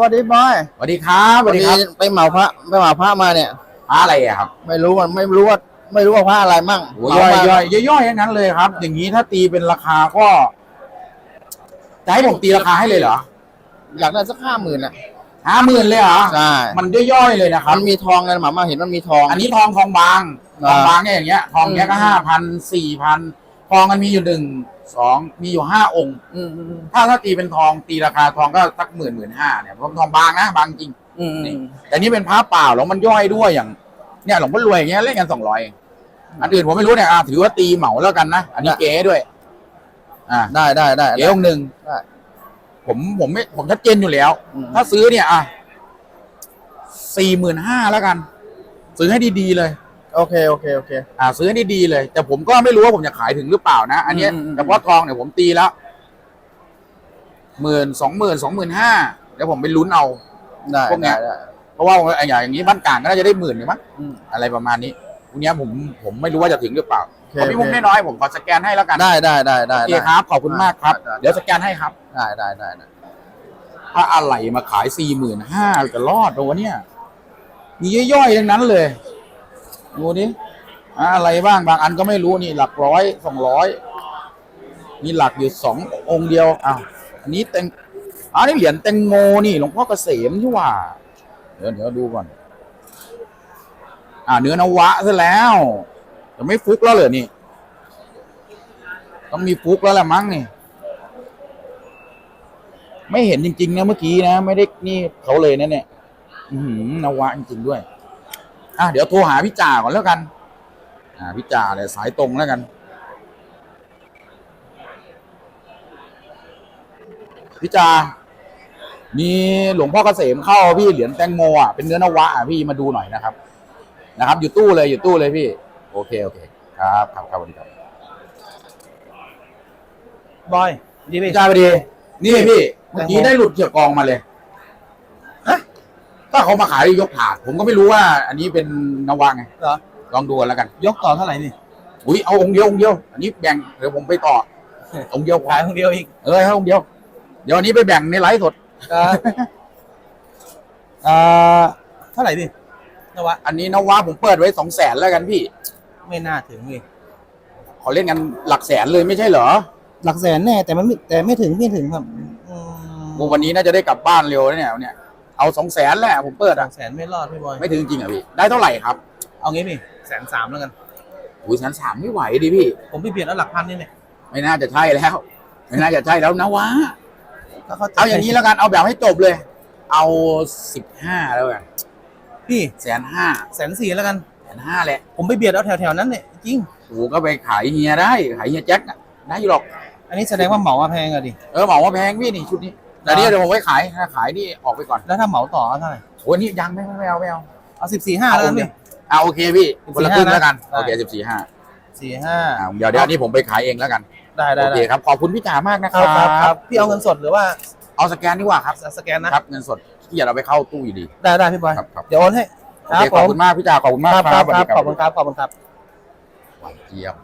สวัสดีบอยสวัสดีครับสวัสดีครับไปเหมาพระไปเหมาพระมาเนี่ยพระอะไรอะครับ ไม่รู้มันไม่รู้ว่าไม่รู้ว่าพระอะไรมั่งโอ้ย่อยเหมามาย่อยย่อยย่อยอย่างนั้นเลยครับ อย่างนี้ถ้าตีเป็นราคาก็จะให้ผมตีราคาให้เลยเหรออยากได้สักห้าหมื่นอะห้าหมื่นเลยเหรอใช่มันย่อยๆเลยนะครับมันมีทองไงเหมามาเห็นมันมีทอง อันนี้ทองทองบางทอ่าองบางเนี่ยอย่างเงี้ยทองเนี้ยก็อืมห้าพันสี่พันทองมันมีอยู่หนึ่ง สองมีอยู่ห้าองค์อืมอืมถ้าถ้าตีเป็นทองตีราคาทองก็สักหมื่นหมื่นห้าเนี่ยเพราะทองบางนะบางจริง อืมอืมแต่นี่เป็นพระเปล่าแล้วมันย่อยด้วยอย่าง เนี่ยหลวงพ่อรวยอย่างเงี้ยเล่นกันสองร้อยอันอื่นผมไม่รู้เนี่ยอะถือว่าตีเหมาแล้วกันนะอันนี้เก๋ด้วย อ่าได้ได้ได้เก๋องค์หนึ่งได้ ผมผมไม่ผมชัดเจนอยู่แล้ว อืมถ้าซื้อเนี่ยอะสี่หมื่นห้าแล้วกัน ซื้อให้ดีๆเลย โอเคโอเคโอเค อ่าซื้อให้ดีๆเลย แต่ผมก็ไม่รู้ว่าผมจะขายถึงหรือเปล่านะ อันเนี้ยอืมอืม เฉพาะทองเนี่ยผมตีแล้วหมื่นสองหมื่นสองหมื่นห้าเดี๋ยวผมไปลุ้นเอา ได้พวกเนี้ได้ย ได้ เพราะว่าอย่างอย่างนี้บ้านกลางก็น่าจะได้หมื่นหนึ่งมั้งอืมอะไรประมาณนี้พวกเนี้ยผมผมไม่รู้ว่าจะถึงหรือเปล่าโอเคขอพี่โอมุกเคน้อยๆผมขอสแกนให้แล้วกันได้ได้ได้ได้โอเคครับขอบคุณมากครับ ได้ได้ เดี๋ยวสแกนให้ครับ ได้ได้ได้ได้ถ้าอะไรมาขายสี่หมื่นห้าจะรอดปะวะเนี่ยมีย่อยๆทั้งนั้นเลย ดูนี่อะไรบ้างบางอันก็ไม่รู้นี่หลักร้อยสองร้อยมีหลักอยู่สององค์เดียวอ้าวอันนี้แตงอันนี้เหรียญแตงโมนี่หลวงพ่อเกษมที่ว่า เดี๋ยวเดี๋ยวดูก่อน อ่าเนื้อนวะซะแล้วจะไม่ฟุกแล้วเหรอนี่ต้องมีฟุกแล้วแหละมั้งนี่ ไม่เห็นจริงๆนะเมื่อกี้นะ ไม่ได้นี่เขาเลยนะเนี่ย อือหือนวะจริงๆด้วย อะเดี๋ยวโทรหาพี่จ่าก่อนแล้วกัน อ่าพี่จ่าเลยสายตรงแล้วกันพี่จ่ามีหลวงพ่อเกษมเข้าพี่เหรียญแตงโมอะเป็นเนื้อนวะอะพี่มาดูหน่อยนะครับ นะครับ อยู่ตู้เลยอยู่ตู้เลยพี่ โอเคโอเคครับครับครับสวัสดีครับบอยดีไหมพี่จ่าพอดีนี่พี่เมื่อกี้ได้หลุดเกี่ยวกองมาเลยฮะ ถ้าเขามาขายยกถาด ผมก็ไม่รู้ว่า อันนี้เป็นนวะไงเหรอลองดูกันแล้วกัน ยกต่อเท่าไหร่นี่อุ้ยเอาองค์เดียวองค์เดียว อันนี้แบ่งเดี๋ยวผมไปต่อ องค์เดียวพอขายคนเดียวอีกเออให้องค์เดียว เดี๋ยวอันนี้ไปแบ่งในไลฟ์สดอ่าเท่าไหร่ดินวะอันนี้นวะผมเปิดไว้สองแสนแล้วกันพี่ ไม่น่าถึงเลยเขาเล่นกันหลักแสนเลยไม่ใช่เหรอ หลักแสนแน่แต่มันไม่แต่ไม่ถึงไม่ถึงครับอืมโอ้วันนี้น่าจะได้กลับบ้านเร็วนะเนี่ยเนี่ย เอาสองแสนแหละผมเปิดหลัอะกแสนไม่รอดพี่บอย ไม่ถึงจริงอะพี่ได้เท่าไหร่ครับเอางี้พี่แสนสามแล้วกัน อุ้ยแสนสามไม่ไหวดิพี่ ผมไปเบียดแล้วหลักพันนี่เนี่ยไม่น่าจะใช่แล้ว ไม่น่าจะใช่แล้วนะวะก็เข้าใจเอาอย่างนี้แล้วกันเอาแบบให้จบเลย เอาสิบห้าแล้วกันพี่แสนห้าแสนสี่แล้วกัน แสนห้าแหละผมไปเบียดเอาแถวๆนั้นเนี่ยจริงโอ้ก็ไปขายเฮียได้ขายเฮียแจ็คอะได้อยู่หรอก อันนี้แสดงว่าเหมามาแพงอะดิ เออเหมาว่าแพงพี่นี่ชุดนี้ แต่นี่เดี๋ยวผมไว้ขายถ้าขายนี่ออกไปก่อนแล้วถ้าเหมาต่อเท่าไหร่โอ้ยนี่ยังไม่ไม่เอาไม่เอาเอาสิบสี่ห้าแล้วกันพี่อ่าโอเคพี่คนละครึ่งแล้วกันได้ โอเคสิบสี่ห้าสี่ห้าอ่าเดี๋ยวเดี๋ยวอันนี้ผมไปขายเองแล้วกันได้ได้โอเคได้ครับขอบคุณพี่จ๋ามากนะคครัรับบครับครับพี่เอาเงินสดหรือว่าเอาสแกนดีกว่าครับสแกนนะครับเงินสดที่อย่าเราไปเข้าตู้อยู่ดี ได้ได้พี่บอยครับครับ เดี๋ยวโอนให้โอเคขอบคุณมากพี่จ๋าขอบคุณมากครับครับสวัสคดีรับขอบคุณครับขอบคุณครับ หวานเจี๊ยบ